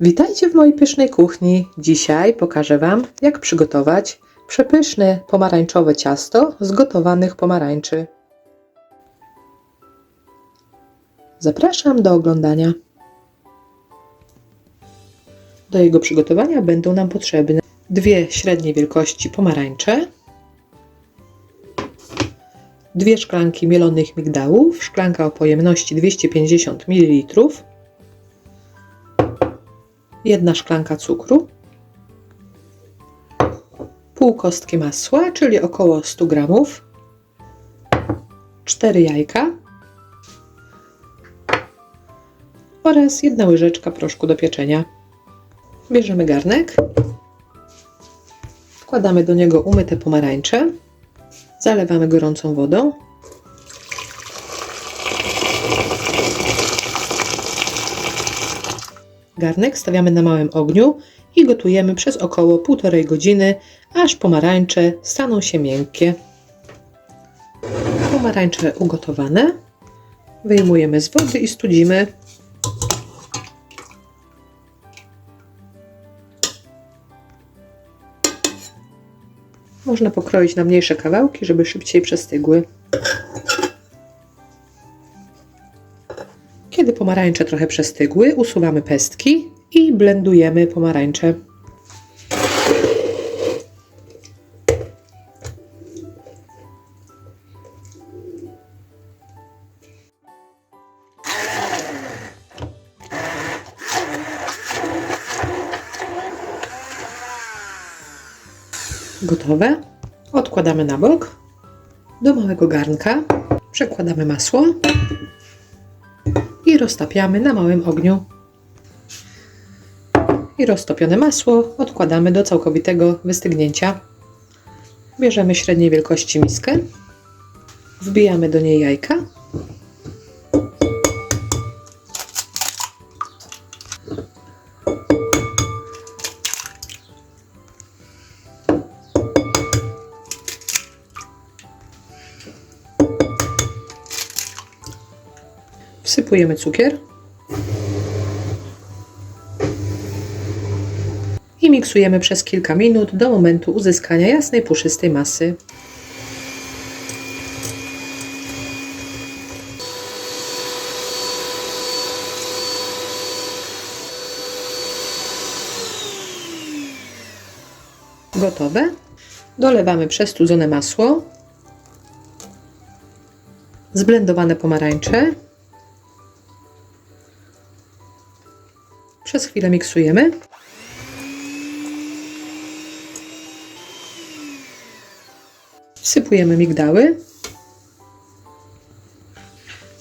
Witajcie w mojej pysznej kuchni. Dzisiaj pokażę Wam, jak przygotować przepyszne pomarańczowe ciasto z gotowanych pomarańczy. Zapraszam do oglądania. Do jego przygotowania będą nam potrzebne dwie średniej wielkości pomarańcze, dwie szklanki mielonych migdałów, szklanka o pojemności 250 ml, jedna szklanka cukru, pół kostki masła, czyli około 100 gramów, 4 jajka. Oraz jedna łyżeczka proszku do pieczenia. Bierzemy garnek, wkładamy do niego umyte pomarańcze, zalewamy gorącą wodą. Garnek stawiamy na małym ogniu i gotujemy przez około 1,5 godziny, aż pomarańcze staną się miękkie. Pomarańcze ugotowane wyjmujemy z wody i studzimy. Można pokroić na mniejsze kawałki, żeby szybciej przestygły. Kiedy pomarańcze trochę przestygły, usuwamy pestki i blendujemy pomarańcze. Gotowe. Odkładamy na bok. Do małego garnka przekładamy masło i roztapiamy na małym ogniu. I roztopione masło odkładamy do całkowitego wystygnięcia. Bierzemy średniej wielkości miskę, wbijamy do niej jajka. Wsypujemy cukier. I miksujemy przez kilka minut do momentu uzyskania jasnej, puszystej masy. Gotowe. Dolewamy przestudzone masło, zblendowane pomarańcze, Przez chwilę miksujemy. Wsypujemy migdały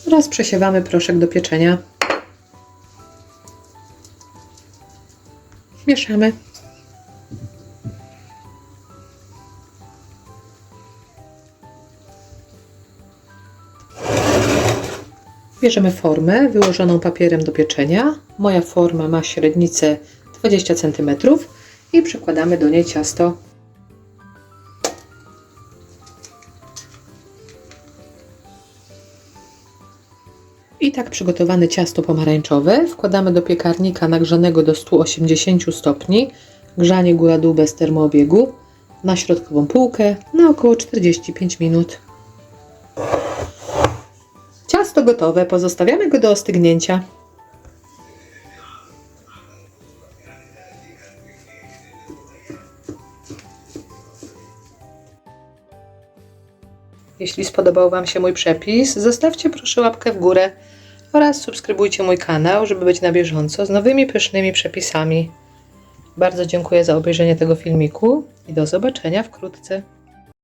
oraz przesiewamy proszek do pieczenia. Mieszamy. Bierzemy formę wyłożoną papierem do pieczenia. Moja forma ma średnicę 20 cm i przykładamy do niej ciasto. I tak przygotowane ciasto pomarańczowe wkładamy do piekarnika nagrzanego do 180 stopni, grzanie góra-dół bez termoobiegu, na środkową półkę na około 45 minut. Gotowe, pozostawiamy go do ostygnięcia. Jeśli spodobał Wam się mój przepis, zostawcie proszę łapkę w górę oraz subskrybujcie mój kanał, żeby być na bieżąco z nowymi pysznymi przepisami. Bardzo dziękuję za obejrzenie tego filmiku i do zobaczenia wkrótce.